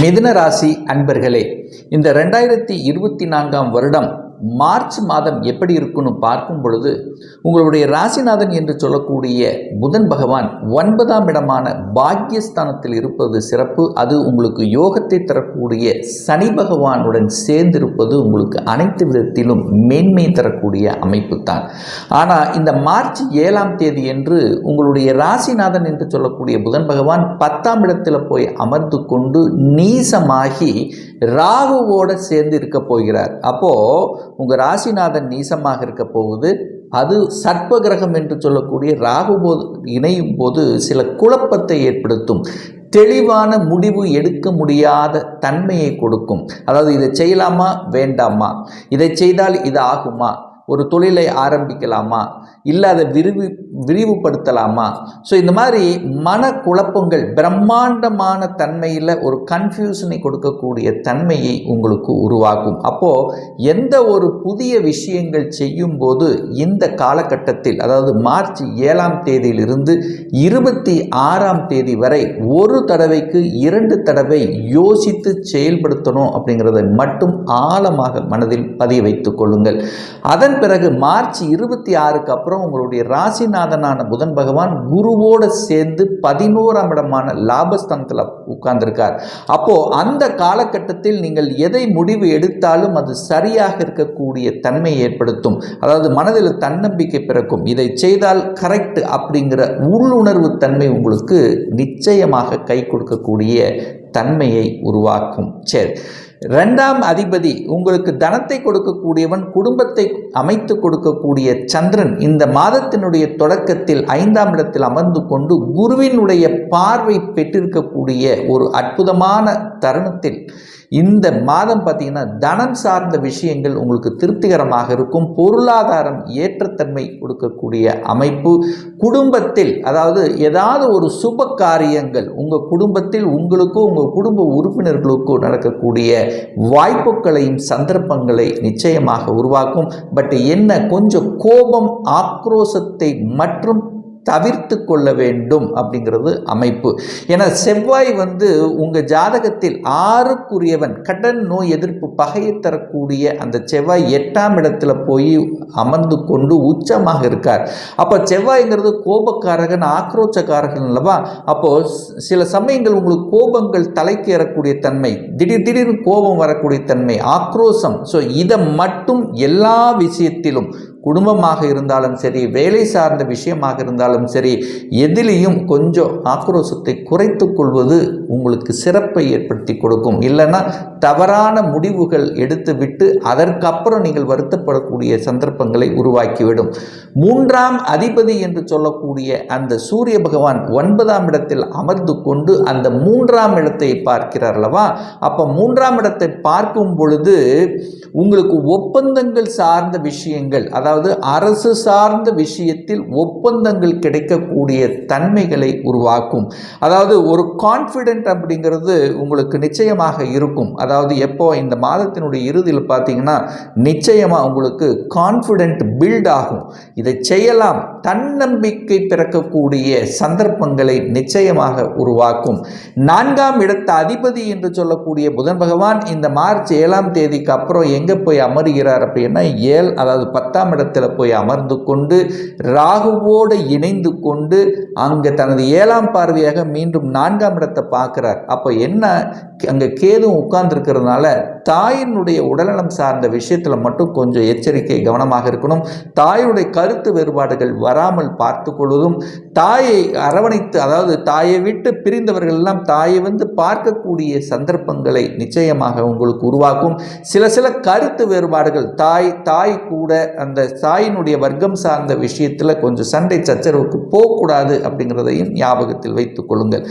மிதுன ராசி அன்பர்களே இந்த ரெண்டாயிரத்தி இருபத்தி நான்காம் வருடம் மார்ச் மாதம் எப்படி இருக்குன்னு பார்க்கும் பொழுது உங்களுடைய ராசிநாதன் என்று சொல்லக்கூடிய புதன் பகவான் ஒன்பதாம் இடமான பாக்கியஸ்தானத்தில் இருப்பது சிறப்பு. அது உங்களுக்கு யோகத்தை தரக்கூடிய சனி பகவானுடன் சேர்ந்திருப்பது உங்களுக்கு அனைத்து விதத்திலும் மேன்மை தரக்கூடிய அமைப்பு தான். ஆனால் இந்த மார்ச் ஏழாம் தேதி என்று உங்களுடைய ராசிநாதன் என்று சொல்லக்கூடிய புதன் பகவான் பத்தாம் இடத்தில் போய் அமர்ந்து கொண்டு நீசமாகி ராகுவோட சேர்ந்து இருக்க போகிறார். அப்போது உங்கள் ராசிநாதன் நீசமாக இருக்க போகுது. அது சர்ப்ப கிரகம் என்று சொல்லக்கூடிய ராகு போது இணையும் போது சில குழப்பத்தை ஏற்படுத்தும். தெளிவான முடிவு எடுக்க முடியாத தன்மையை கொடுக்கும். அதாவது இதை செய்யலாமா? வேண்டாமா? இதை செய்தால் இது ஆகுமா? ஒரு தொழிலை ஆரம்பிக்கலாமா? இல்லை அதை விரும்பி விரிவுபடுத்தலாமா? ஸோ இந்த மாதிரி மனக்குழப்பங்கள் பிரம்மாண்டமான தன்மையில் ஒரு கன்ஃபியூஷனை கொடுக்கக்கூடிய தன்மையை உங்களுக்கு உருவாக்கும். அப்போது எந்த ஒரு புதிய விஷயங்கள் செய்யும்போது இந்த காலகட்டத்தில் அதாவது மார்ச் ஏழாம் தேதியிலிருந்து இருபத்தி ஆறாம் தேதி வரை ஒரு தடவைக்கு இரண்டு தடவை யோசித்து செயல்படுத்தணும் அப்படிங்கிறத மட்டும் ஆழமாக மனதில் பதிய வைத்துக் கொள்ளுங்கள். அதன் பிறகு மார்ச் இருபத்தி ஆறுக்கு அப்புறம் உங்களுடைய ராசிநாதனான புதன் பகவான் குருவோடு சேர்ந்து பதினோராம் இடமான லாபஸ்தானத்தில் உட்கார்ந்திருக்கார். அப்போ அந்த காலகட்டத்தில் நீங்கள் எதை முடிவு எடுத்தாலும் அது சரியாக இருக்கக்கூடிய தன்மையை ஏற்படுத்தும். அதாவது மனதில் தன்னம்பிக்கை பிறக்கும். இதை செய்தால் கரெக்ட் அப்படிங்கிற உள்ளுணர்வு தன்மை உங்களுக்கு நிச்சயமாக கை கொடுக்கக்கூடிய தன்மையை உருவாக்கும். சரி. ரெண்டாம் அதிபதி உங்களுக்கு தனத்தை கொடுக்கக்கூடியவன் குடும்பத்தை அமைத்து கொடுக்கக்கூடிய சந்திரன் இந்த மாதத்தினுடைய தொடக்கத்தில் ஐந்தாம் இடத்தில் அமர்ந்து கொண்டு குருவினுடைய பார்வை பெற்றிருக்கக்கூடிய ஒரு அற்புதமான தருணத்தில் இந்த மாதம் பார்த்தீங்கன்னா தனம் சார்ந்த விஷயங்கள் உங்களுக்கு திருப்திகரமாக இருக்கும். பொருளாதாரம் ஏற்றத்தன்மை கொடுக்கக்கூடிய அமைப்பு. குடும்பத்தில் அதாவது ஏதாவது ஒரு சுப காரியங்கள் உங்கள் குடும்பத்தில் உங்களுக்கும் உங்கள் குடும்ப உறுப்பினர்களுக்கோ நடக்கக்கூடிய வாய்ப்புகளையும் சந்தர்ப்பங்களை நிச்சயமாக உருவாக்கும். பட் என்ன கொஞ்சம் கோபம் ஆக்ரோசத்தை மற்றும் தவிர்த்து கொள்ள வேண்டும் அப்படிங்கிறது அமைப்பு. ஏன்னா செவ்வாய் வந்து உங்கள் ஜாதகத்தில் ஆறுக்குரியவன் கடன் நோய் எதிர்ப்பு பகையை தரக்கூடிய அந்த செவ்வாய் எட்டாம் இடத்துல போய் அமர்ந்து கொண்டு உச்சமாக இருக்கார். அப்போ செவ்வாய்ங்கிறது கோபக்காரகன் ஆக்ரோச்சக்காரகன் அல்லவா? அப்போது சில சமயங்கள் உங்களுக்கு கோபங்கள் தலைக்கு ஏறக்கூடிய தன்மை திடீர் திடீர்னு கோபம் வரக்கூடிய தன்மை ஆக்ரோஷம். ஸோ இதை மட்டும் எல்லா விஷயத்திலும் குடும்பமாக இருந்தாலும் சரி வேலை சார்ந்த விஷயமாக இருந்தாலும் சரி எதிலையும் கொஞ்சம் ஆக்ரோஷத்தை குறைத்து கொள்வது உங்களுக்கு சிறப்பை ஏற்படுத்தி கொடுக்கும். இல்லைன்னா தவறான முடிவுகள் எடுத்து விட்டு அதற்கப்புறம் நீங்கள் வருத்தப்படக்கூடிய சந்தர்ப்பங்களை உருவாக்கிவிடும். மூன்றாம் அதிபதி என்று சொல்லக்கூடிய அந்த சூரிய பகவான் ஒன்பதாம் இடத்தில் அமர்ந்து கொண்டு அந்த மூன்றாம் இடத்தை பார்க்கிறார் அல்லவா? அப்போ மூன்றாம் இடத்தை பார்க்கும் பொழுது உங்களுக்கு ஒப்பந்தங்கள் சார்ந்த விஷயங்கள் அதாவது அரசு சார்ந்த விஷயத்தில் ஒப்பந்தங்கள் கிடைக்கக்கூடிய தன்மைகளை உருவாக்கும். அதாவது ஒரு கான்ஃபிடென்ட் அப்படிங்கிறது உங்களுக்கு நிச்சயமாக இருக்கும். அதாவது எப்போ இந்த மாதத்தினுடைய இறுதியில் பார்த்தீங்கன்னா நிச்சயமாக உங்களுக்கு கான்ஃபிடென்ட் பில்ட் ஆகும். இதை செய்யலாம். தன்னம்பிக்கை பிறக்கக்கூடிய சந்தர்ப்பங்களை நிச்சயமாக உருவாக்கும். நான்காம் இடத்த அதிபதி என்று சொல்லக்கூடிய புதன் பகவான் இந்த மார்ச் ஏழாம் தேதிக்கு அப்புறம் எங்கே போய் அமருகிறார் அப்படின்னா ஏழ் அதாவது பத்தாம் இடத்துல போய் அமர்ந்து கொண்டு ராகுவோடு இணைந்து கொண்டு அங்கே தனது ஏழாம் பார்வையாக மீண்டும் நான்காம் இடத்தை பார்க்குறார். அப்போ என்ன அங்கே கேதும் உட்கார்ந்துருக்கிறதுனால தாயினுடைய உடல்நலம் சார்ந்த விஷயத்தில் மட்டும் கொஞ்சம் எச்சரிக்கை கவனமாக இருக்கணும். தாயுடைய கருத்து வேறுபாடுகள் வராமல் பார்த்து கொள்வதும் தாயை அரவணைத்து அதாவது தாயை விட்டு பிரிந்தவர்கள் எல்லாம் தாயை வந்து பார்க்கக்கூடிய சந்தர்ப்பங்களை நிச்சயமாக உங்களுக்கு உருவாக்கும். சில சில கருத்து வேறுபாடுகள் தாய் தாய் கூட அந்த தாயினுடைய வர்க்கம் சார்ந்த விஷயத்தில் கொஞ்சம் சண்டை சச்சரவுக்கு போகக்கூடாது அப்படிங்கிறதையும் ஞாபகத்தில் வைத்துக் கொள்ளுங்கள்.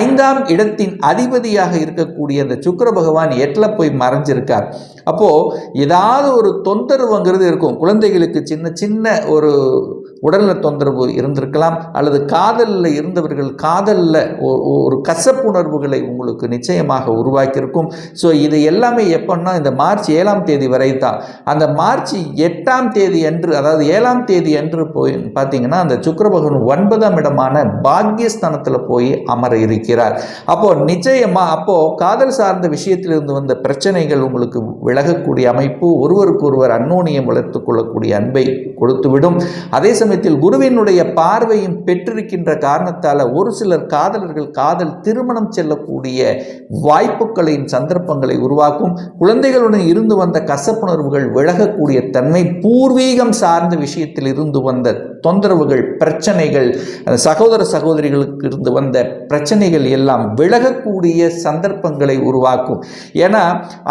ஐந்தாம் இடத்தின் அதிபதியாக இருக்கக்கூடிய அந்த சுக்கர பகவான் எட்டில் போய் மர மறைஞ்சிருக்கார் அப்போது ஏதாவது ஒரு தொந்தரவுங்கிறது இருக்கும். குழந்தைகளுக்கு சின்ன சின்ன ஒரு உடல்நல தொந்தரவு இருந்திருக்கலாம். அல்லது காதலில் இருந்தவர்கள் காதலில் ஒரு கசப்புணர்வுகளை உங்களுக்கு நிச்சயமாக உருவாக்கியிருக்கும். ஸோ இது எல்லாமே எப்போன்னா இந்த மார்ச் ஏழாம் தேதி வரை தான். அந்த மார்ச் எட்டாம் தேதி அன்று அதாவது ஏழாம் தேதி அன்று போய் பார்த்தீங்கன்னா அந்த சுக்கிர ஒன்பதாம் இடமான பாக்யஸ்தானத்தில் போய் அமர இருக்கிறார். அப்போது நிச்சயமாக அப்போது காதல் சார்ந்த விஷயத்திலிருந்து வந்த பிரச்சனை பிரச்சனைகள் உங்களுக்கு விலகக்கூடிய அமைப்பு ஒருவருக்கொருவர் அன்னோனியம் வளர்த்து கொள்ளக்கூடிய அன்பை கொடுத்துவிடும். அதே சமயத்தில் குருவினுடைய பார்வையும் பெற்றிருக்கின்ற காரணத்தால் ஒரு சிலர் காதலர்கள் காதல் திருமணம் செல்லக்கூடிய வாய்ப்புகளையும் சந்தர்ப்பங்களை உருவாக்கும். குழந்தைகளுடன் இருந்து வந்த கசப்புணர்வுகள் விலகக்கூடிய தன்மை பூர்வீகம் சார்ந்த விஷயத்தில் இருந்து வந்த தொந்தரவுகள் பிரச்சனைகள் சகோதர சகோதரிகளுக்கு இருந்து வந்த பிரச்சனைகள் எல்லாம் விலகக்கூடிய சந்தர்ப்பங்களை உருவாக்கும். ஏன்னா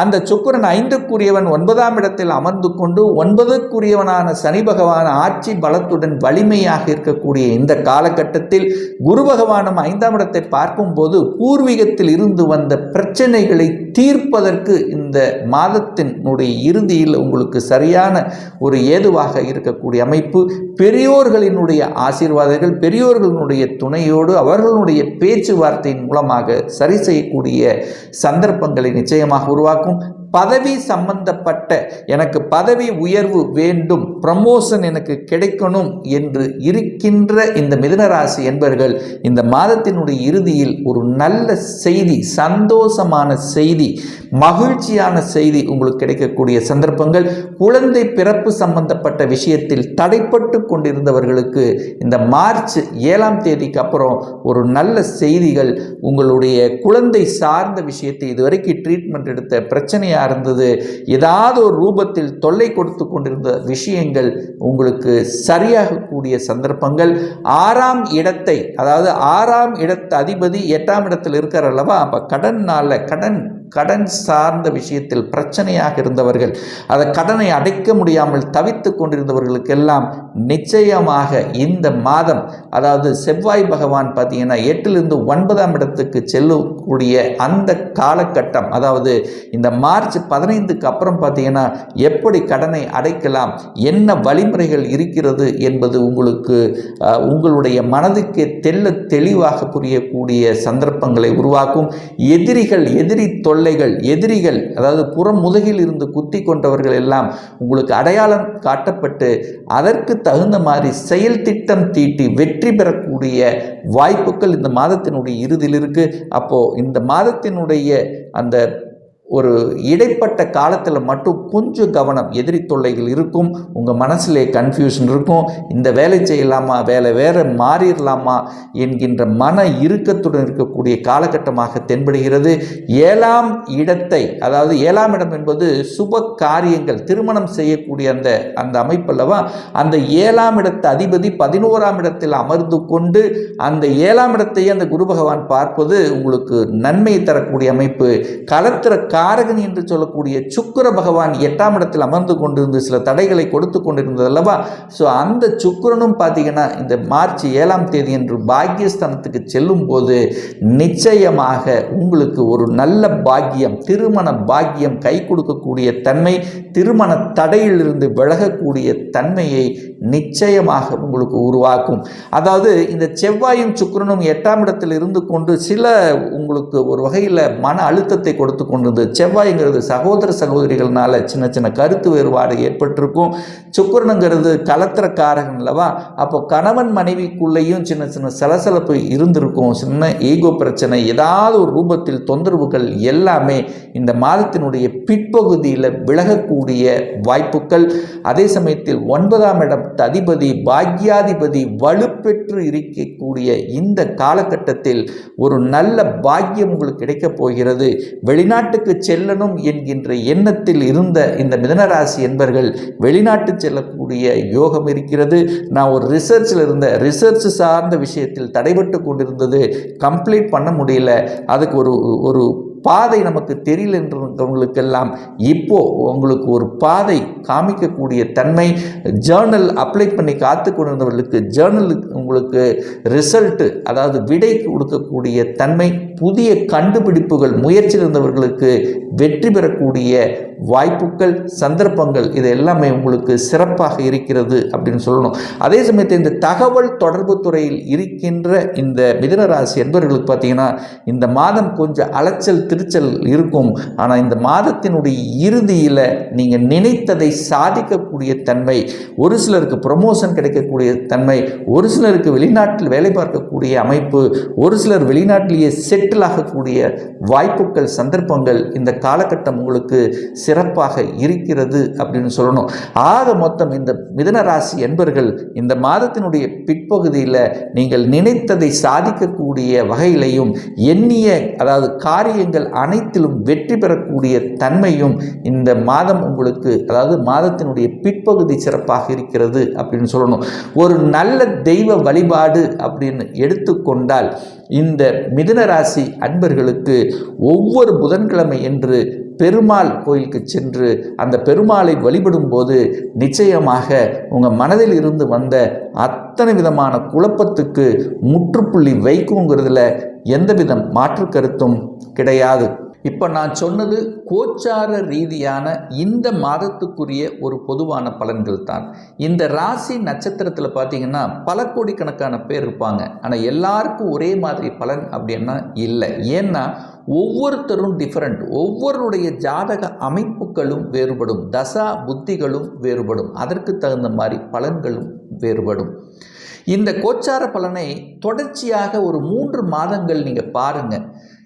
அந்த சுக்கரன் ஐந்துக்குரியவன் ஒன்பதாம் இடத்தில் அமர்ந்து கொண்டு ஒன்பதுக்குரியவனான சனி பகவான் ஆட்சி பலத்துடன் வலிமையாக இருக்கக்கூடிய இந்த காலகட்டத்தில் குரு பகவானும் ஐந்தாம் இடத்தை பார்க்கும்போது பூர்வீகத்தில் இருந்து வந்த பிரச்சனைகளை தீர்ப்பதற்கு இந்த மாதத்தினுடைய இறுதியில் உங்களுக்கு சரியான ஒரு ஏதுவாக இருக்கக்கூடிய அமைப்பு. பெரியோர்களினுடைய ஆசீர்வாதங்கள் பெரியோர்களினுடைய துணையோடு அவர்களுடைய பேச்சுவார்த்தையின் மூலமாக சரி செய்யக்கூடிய சந்தர்ப்பங்களை நிச்சயமாக உருவாக்கும். con பதவி சம்பந்தப்பட்ட எனக்கு பதவி உயர்வு வேண்டும் ப்ரமோஷன் எனக்கு கிடைக்கணும் என்று இருக்கின்ற இந்த மிதனராசி என்பர்கள் இந்த மாதத்தினுடைய இறுதியில் ஒரு நல்ல செய்தி சந்தோஷமான செய்தி மகிழ்ச்சியான செய்தி உங்களுக்கு கிடைக்கக்கூடிய சந்தர்ப்பங்கள் குழந்தை பிறப்பு சம்பந்தப்பட்ட விஷயத்தில் தடைப்பட்டு கொண்டிருந்தவர்களுக்கு இந்த மார்ச் ஏழாம் தேதிக்கு அப்புறம் ஒரு நல்ல செய்திகள் உங்களுடைய குழந்தை சார்ந்த விஷயத்தை இதுவரைக்கும் ட்ரீட்மெண்ட் எடுத்த பிரச்சனையாக இருந்தது ஏதாவது ஒரு ரூபத்தில் தொல்லை கொடுத்து கொண்டிருந்த விஷயங்கள் உங்களுக்கு சரியாகக்கூடிய சந்தர்ப்பங்கள். ஆறாம் இடத்தை அதாவது ஆறாம் இடத்து அதிபதி எட்டாம் இடத்தில் இருக்கிற அல்லவா? அப்போ கடன் நாளில் கடன் கடன் சார்ந்த விஷயத்தில் பிரச்சனையாக இருந்தவர்கள் அதை கடனை அடைக்க முடியாமல் தவித்து கொண்டிருந்தவர்களுக்கெல்லாம் நிச்சயமாக இந்த மாதம் அதாவது செவ்வாய் பகவான் பார்த்தீங்கன்னா எட்டிலிருந்து ஒன்பதாம் இடத்துக்கு செல்லக்கூடிய அந்த காலகட்டம் அதாவது இந்த மார்ச் பதினைந்துக்கு அப்புறம் பார்த்தீங்கன்னா எப்படி கடனை அடைக்கலாம் என்ன வழிமுறைகள் இருக்கிறது என்பது உங்களுக்கு உங்களுடைய மனதுக்கு தெல்ல தெளிவாக புரியக்கூடிய சந்தர்ப்பங்களை உருவாக்கும். எதிரிகள் எதிரி கொள்ளைகள் எதிரிகள் அதாவது புறம் முதுகில் இருந்து குத்தி கொண்டவர்கள் எல்லாம் உங்களுக்கு அடையாளம் காட்டப்பட்டு அதற்கு தகுந்த மாதிரி செயல் திட்டம் தீட்டி வெற்றி பெறக்கூடிய வாய்ப்புகள் இந்த மாதத்தினுடைய இறுதியில் இருக்குது அப்போது இந்த மாதத்தினுடைய அந்த ஒரு இடைப்பட்ட காலத்தில் மட்டும் கொஞ்சம் கவனம் எதிரி தொல்லைகள் இருக்கும். உங்கள் மனசிலே கன்ஃபியூஷன் இருக்கும். இந்த வேலை செய்யலாமா? வேலை வேறு மாறிடலாமா? என்கின்ற மன இறுக்கத்துடன் இருக்கக்கூடிய காலகட்டமாக தென்படுகிறது. ஏழாம் இடத்தை அதாவது ஏழாம் இடம் என்பது சுப காரியங்கள் திருமணம் செய்யக்கூடிய அந்த அந்த அமைப்பல்லவா அந்த ஏழாம் இடத்து அதிபதி பதினோராம் இடத்தில் அமர்ந்து கொண்டு அந்த ஏழாம் இடத்தையே அந்த குரு பகவான் பார்ப்பது உங்களுக்கு நன்மை தரக்கூடிய அமைப்பு. களத்திற காரகன் என்று சொல்லக்கூடிய சுக்கர பகவான் எட்டாம் இடத்தில் அமர்ந்து கொண்டிருந்து சில தடைகளை கொடுத்து கொண்டிருந்தது அல்லவா? ஸோ அந்த சுக்கரனும் பார்த்தீங்கன்னா இந்த மார்ச் ஏழாம் தேதி என்று பாக்கியஸ்தானத்துக்கு செல்லும் போது நிச்சயமாக உங்களுக்கு ஒரு நல்ல பாக்கியம் திருமண பாக்கியம் கை கொடுக்கக்கூடிய தன்மை திருமண தடையிலிருந்து விலகக்கூடிய தன்மையை நிச்சயமாக உங்களுக்கு உருவாக்கும். அதாவது இந்த செவ்வாயும் சுக்கரனும் எட்டாம் இடத்தில் இருந்து கொண்டு சில உங்களுக்கு ஒரு வகையில் மன அழுத்தத்தை கொடுத்து கொண்டிருந்தது செவ்வாய்ங்கிறது சகோதர சகோதரிகள்னால சின்ன சின்ன கருத்து வேறுபாடு ஏற்பட்டிருக்கும். சுக்கரனுங்கிறது கலத்திரக்காரகன் அல்லவா? அப்போ கணவன் மனைவிக்குள்ளேயும் சின்ன சின்ன சலசலப்பு இருந்திருக்கும். சின்ன ஈகோ பிரச்சனை ஏதாவது ஒரு ரூபத்தில் தொந்தரவுகள் எல்லாமே இந்த மாதத்தினுடைய பிற்பகுதியில் விலகக்கூடிய வாய்ப்புகள். அதே சமயத்தில் ஒன்பதாம் இடம் அதிபதி பாக்யாதிபதி வலுப்பெற்று இருக்கக்கூடிய இந்த காலகட்டத்தில் ஒரு நல்ல பாக்கியம் உங்களுக்கு கிடைக்கப் போகிறது. வெளிநாட்டுக்கு செல்லணும் என்கின்ற எண்ணத்தில் இருந்த இந்த மிதனராசி என்பர்கள் வெளிநாட்டு செல்லக்கூடிய யோகம் இருக்கிறது. நான் ஒரு ரிசர்ச்சில் இருந்த ரிசர்ச் சார்ந்த விஷயத்தில் தடைபட்டு கொண்டிருந்தது. கம்ப்ளீட் பண்ண முடியல. அதுக்கு ஒரு ஒரு பாதை நமக்கு தெரியல என்றவங்களுக்கெல்லாம் இப்போ உங்களுக்கு ஒரு பாதை காமிக்கக்கூடிய தன்மை ஜேர்னல் அப்ளை பண்ணி காத்து கொண்டிருந்தவர்களுக்கு ஜேர்னலுக்கு உங்களுக்கு ரிசல்ட்டு அதாவது விடை கொடுக்கக்கூடிய தன்மை புதிய கண்டுபிடிப்புகள் முயற்சியில் இருந்தவர்களுக்கு வெற்றி பெறக்கூடிய வாய்ப்புகள் சந்தர்ப்பங்கள் இது எல்லாமே உங்களுக்கு சிறப்பாக இருக்கிறது அப்படின்னு சொல்லணும். அதே சமயத்தில் இந்த தகவல் தொடர்பு துறையில் இருக்கின்ற இந்த மிதனராசி என்பவர்களுக்கு பார்த்தீங்கன்னா இந்த மாதம் கொஞ்சம் அலைச்சல் திருச்சல் இருக்கும். ஆனால் இந்த மாதத்தினுடைய இறுதியில் நீங்கள் நினைத்ததை சாதிக்கக்கூடிய தன்மை ஒரு சிலருக்கு ப்ரொமோஷன் கிடைக்கக்கூடிய தன்மை ஒரு சிலருக்கு வெளிநாட்டில் வேலை பார்க்கக்கூடிய அமைப்பு ஒரு சிலர் வெளிநாட்டிலேயே செட்டில் ஆகக்கூடிய வாய்ப்புகள் சந்தர்ப்பங்கள் இந்த காலகட்டம் உங்களுக்கு சிறப்பாக இருக்கிறது அப்படின்னு சொல்லணும். ஆக மொத்தம் இந்த மிதன ராசி என்பர்கள் இந்த மாதத்தினுடைய பிற்பகுதியில் நீங்கள் நினைத்ததை சாதிக்கக்கூடிய வகையிலையும் எண்ணிய அதாவது காரியங்கள் அனைத்திலும் வெற்றி பெறக்கூடிய தன்மையும் இந்த மாதம் உங்களுக்கு அதாவது மாதத்தினுடைய பிற்பகுதி சிறப்பாக இருக்கிறது அப்படின்னு சொல்லணும். ஒரு நல்ல தெய்வ வழிபாடு அப்படின்னு எடுத்துக்கொண்டால் இந்த மிதுன ராசி அன்பர்களுக்கு ஒவ்வொரு புதன்கிழமை என்று பெருமாள் கோயிலுக்கு சென்று அந்த பெருமாளை வழிபடும் போது நிச்சயமாக உங்கள் மனதில் இருந்து வந்த அத்தனை விதமான குழப்பத்துக்கு முற்றுப்புள்ளி வைக்குங்கிறதுல எந்தவித மாற்று கருத்தும் கிடையாது. இப்போ நான் சொன்னது கோச்சார ரீதியான இந்த மாதத்துக்குரிய ஒரு பொதுவான பலன்கள் தான் இந்த ராசி நட்சத்திரத்தில் பார்த்தீங்கன்னா பல கோடிக்கணக்கான பேர் இருப்பாங்க. ஆனால் எல்லாருக்கும் ஒரே மாதிரி பலன் அப்படின்னா இல்லை. ஏன்னா ஒவ்வொருத்தரும் டிஃப்ரெண்ட் ஒவ்வொருடைய ஜாதக அமைப்புகளும் வேறுபடும். தசா புத்திகளும் வேறுபடும். அதற்கு தகுந்த மாதிரி பலன்களும் வேறுபடும். இந்த கோச்சார பலனை தொடர்ச்சியாக ஒரு மூன்று மாதங்கள் நீங்கள் பாருங்கள்